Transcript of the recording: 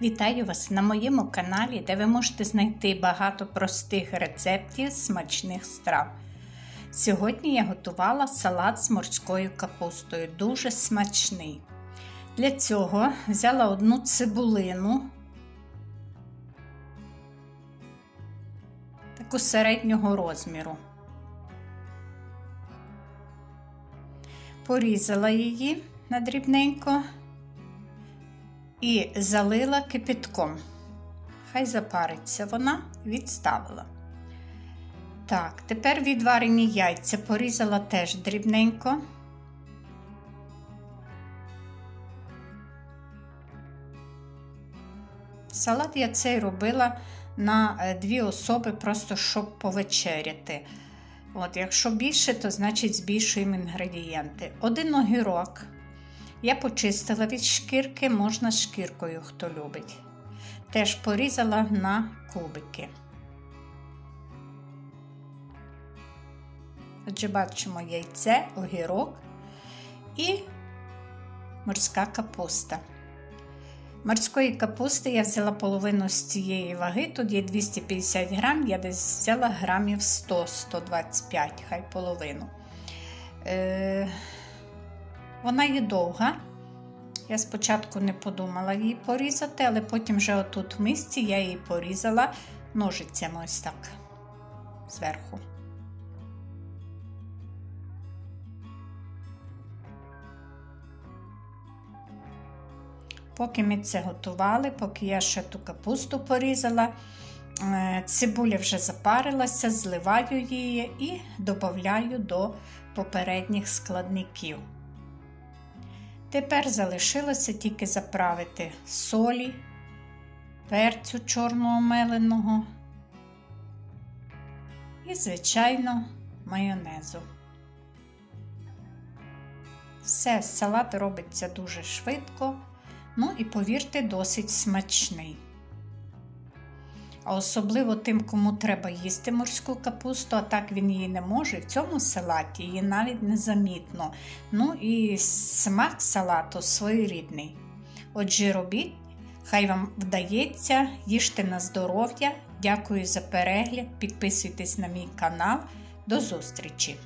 Вітаю вас на моєму каналі, де ви можете знайти багато простих рецептів смачних страв. Сьогодні я готувала салат з морською капустою, дуже смачний. Для цього взяла одну цибулину, таку середнього розміру. Порізала її на дрібненько і залила кипятком. Хай запариться вона, відставила. Так, тепер відварені яйця порізала теж дрібненько. Салат я цей робила на е, дві особи, просто щоб повечеряти. От, Якщо більше, то значить збільшуємо інгредієнти. Один огірок. Я почистила від шкірки, можна шкіркою, хто любить. Теж порізала на кубики. Отже, бачимо яйце, огірок і морська капуста. Морської капусти я взяла половину з цієї ваги, тут є 250 грам, я десь взяла грамів 100-125, хай половину. Е, Вона є довга. Я спочатку не подумала її порізати, але потім вже отут в мисці я її порізала ножицями ось так зверху. Поки ми це готували, поки я ще ту капусту порізала, цибуля вже запарилася, зливаю її і додаю до попередніх складників. Тепер залишилося тільки заправити солі, перцю чорного меленого і, звичайно, майонезу. Все, салат робиться дуже швидко. Ну і, повірте, досить смачний. А особливо тим, кому треба їсти морську капусту, а так він її не може. В цьому салаті її навіть незамітно. Ну і смак салату своєрідний. Отже, робіть, хай вам вдається, їжте на здоров'я. Дякую за перегляд, підписуйтесь на мій канал. До зустрічі!